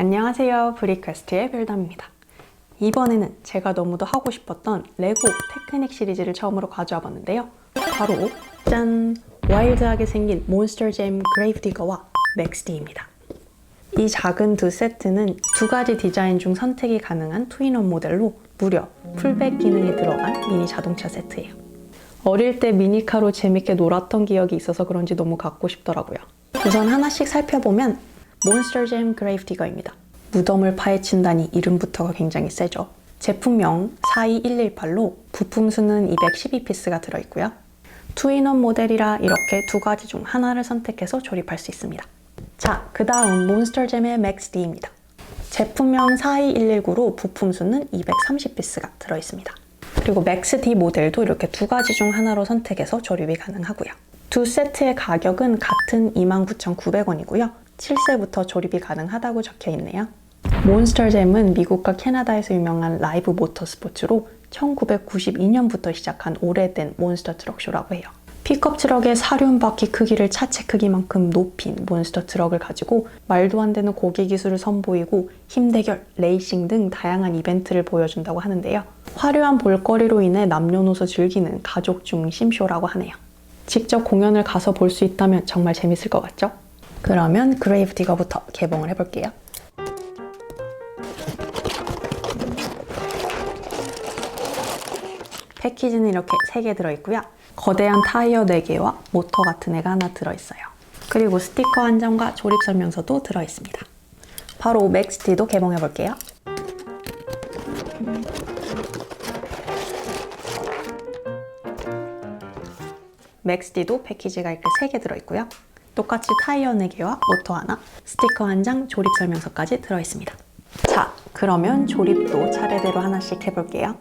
안녕하세요. 브리퀘스트의 별담입니다. 이번에는 제가 너무도 하고 싶었던 레고 테크닉 시리즈를 처음으로 가져와 봤는데요. 바로 짠! 와일드하게 생긴 몬스터잼 그레이브디거와 맥스디입니다. 이 작은 두 세트는 두 가지 디자인 중 선택이 가능한 투인원 모델로 무려 풀백 기능이 들어간 미니 자동차 세트예요. 어릴 때 미니카로 재밌게 놀았던 기억이 있어서 그런지 너무 갖고 싶더라고요. 우선 하나씩 살펴보면 몬스터잼 그레이브디거입니다. 무덤을 파헤친다니 이름부터가 굉장히 세죠. 제품명 42118로 부품 수는 212피스가 들어있고요. 투인원 모델이라 이렇게 두 가지 중 하나를 선택해서 조립할 수 있습니다. 자, 그 다음 몬스터잼의 맥스디입니다. 제품명 42119로 부품 수는 230피스가 들어있습니다. 그리고 맥스디 모델도 이렇게 두 가지 중 하나로 선택해서 조립이 가능하고요. 두 세트의 가격은 같은 29,900원이고요. 7세부터 조립이 가능하다고 적혀 있네요. 몬스터잼은 미국과 캐나다에서 유명한 라이브 모터 스포츠로 1992년부터 시작한 오래된 몬스터 트럭쇼라고 해요. 픽업 트럭의 사륜 바퀴 크기를 차체 크기만큼 높인 몬스터 트럭을 가지고 말도 안 되는 고기 기술을 선보이고 힘대결, 레이싱 등 다양한 이벤트를 보여준다고 하는데요. 화려한 볼거리로 인해 남녀노소 즐기는 가족 중심 쇼라고 하네요. 직접 공연을 가서 볼 수 있다면 정말 재밌을 것 같죠? 그러면 그레이브 디거부터 개봉을 해볼게요. 패키지는 이렇게 3개 들어있고요. 거대한 타이어 4개와 모터 같은 애가 하나 들어있어요. 그리고 스티커 한 장과 조립 설명서도 들어있습니다. 바로 맥스티도 개봉해볼게요. 맥스디도 패키지가 이렇게 3개 들어있고요. 똑같이 타이어 4개와 모터 하나, 스티커 한 장, 조립 설명서까지 들어있습니다. 자, 그러면 조립도 차례대로 하나씩 해볼게요.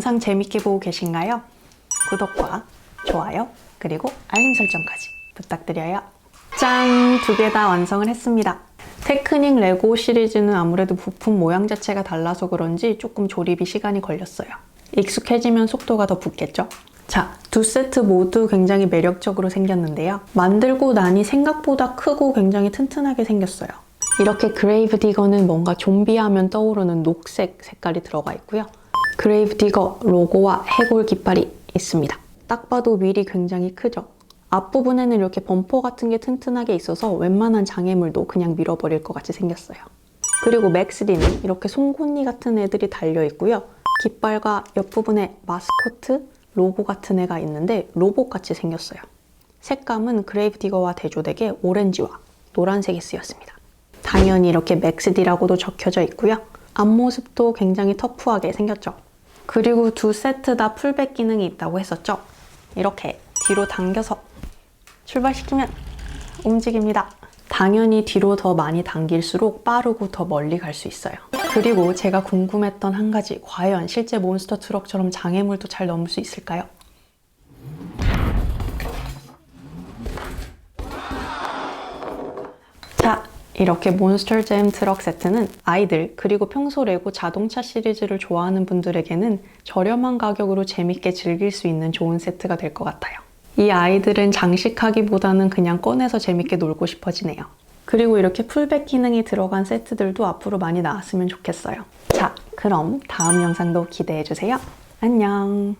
영상 재밌게 보고 계신가요? 구독과 좋아요, 그리고 알림 설정까지 부탁드려요. 짠! 두 개 다 완성을 했습니다. 테크닉 레고 시리즈는 아무래도 부품 모양 자체가 달라서 그런지 조금 조립이 시간이 걸렸어요. 익숙해지면 속도가 더 붙겠죠? 자, 두 세트 모두 굉장히 매력적으로 생겼는데요. 만들고 나니 생각보다 크고 굉장히 튼튼하게 생겼어요. 이렇게 그레이브 디거는 뭔가 좀비 하면 떠오르는 녹색 색깔이 들어가 있고요. 그레이브 디거 로고와 해골 깃발이 있습니다. 딱 봐도 휠이 굉장히 크죠? 앞부분에는 이렇게 범퍼 같은 게 튼튼하게 있어서 웬만한 장애물도 그냥 밀어버릴 것 같이 생겼어요. 그리고 맥스리는 이렇게 송곳니 같은 애들이 달려 있고요. 깃발과 옆부분에 마스코트 로고 같은 애가 있는데 로봇 같이 생겼어요. 색감은 그레이브 디거와 대조되게 오렌지와 노란색이 쓰였습니다. 당연히 이렇게 맥스디라고도 적혀져 있고요. 앞모습도 굉장히 터프하게 생겼죠. 그리고 두 세트 다 풀백 기능이 있다고 했었죠. 이렇게 뒤로 당겨서 출발시키면 움직입니다. 당연히 뒤로 더 많이 당길수록 빠르고 더 멀리 갈 수 있어요. 그리고 제가 궁금했던 한 가지, 과연 실제 몬스터 트럭처럼 장애물도 잘 넘을 수 있을까요? 자, 이렇게 몬스터잼 트럭 세트는 아이들 그리고 평소 레고 자동차 시리즈를 좋아하는 분들에게는 저렴한 가격으로 재밌게 즐길 수 있는 좋은 세트가 될 것 같아요. 이 아이들은 장식하기보다는 그냥 꺼내서 재밌게 놀고 싶어지네요. 그리고 이렇게 풀백 기능이 들어간 세트들도 앞으로 많이 나왔으면 좋겠어요. 자, 그럼 다음 영상도 기대해주세요. 안녕.